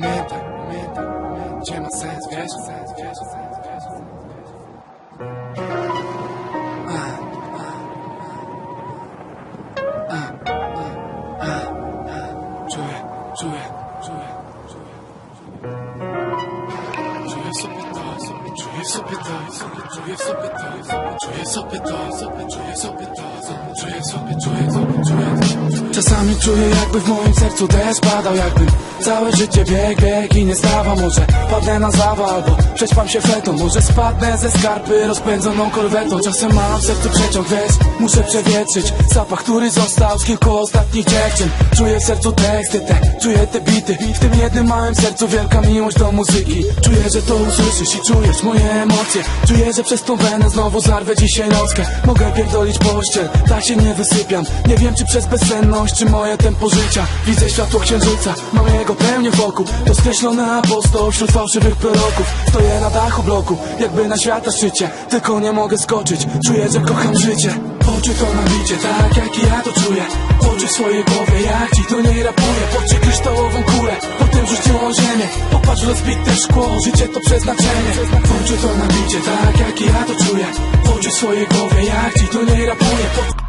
pamiętaj, pamiętaj, gdzie ma sens, wiesz, sens, wiesz, sens, wiesz, sens, wiesz. Czuję, czuję, czuję, czuję, czuję. Sobie to, sobie czuję sobie to, sobie czuję sobie to, sobie czuję sobie to, sobie czuję sobie to, sobie czuję sobie to. Czasami czuję jakby w moim sercu deszcz padał, jakbym całe życie bieg, bieg i nie stawał. Może padnę na zawał albo przećpam się fletą, może spadnę ze skarpy rozpędzoną korwetą. Czasem mam w sercu przeciąg, wiesz, muszę przewietrzyć zapach, który został z kilku ostatnich dziewczyn. Czuję w sercu teksty te, czuję te bity, w tym jednym małym sercu wielka miłość do muzyki. Czuję, że to usłyszysz i czujesz moje emocje. Czuję, że przez tą wenę znowu zarwę dzisiaj nockę. Mogę pierdolić pościel, tak się nie wysypiam. Nie wiem czy przez bezsenność, czy moje tempo życia. Widzę światło księżyca, mam jego pełnię wokół. To skreślony apostoł wśród fałszywych proroków. Stoję na dachu bloku, jakby na świata szczycie. Tylko nie mogę skoczyć, czuję, że kocham życie. Oczy to nabicie, tak jak i ja to czuję. Oczy w swojej głowie, jak ci do niej rapuję. Poczuj kryształową kulę, potem rzuć ją o ziemię. Popatrz rozbite szkło, życie to przeznaczenie. Oczy to nabicie, tak jak i ja to czuję. Oczy w swojej głowie, jak ci do niej rapuję.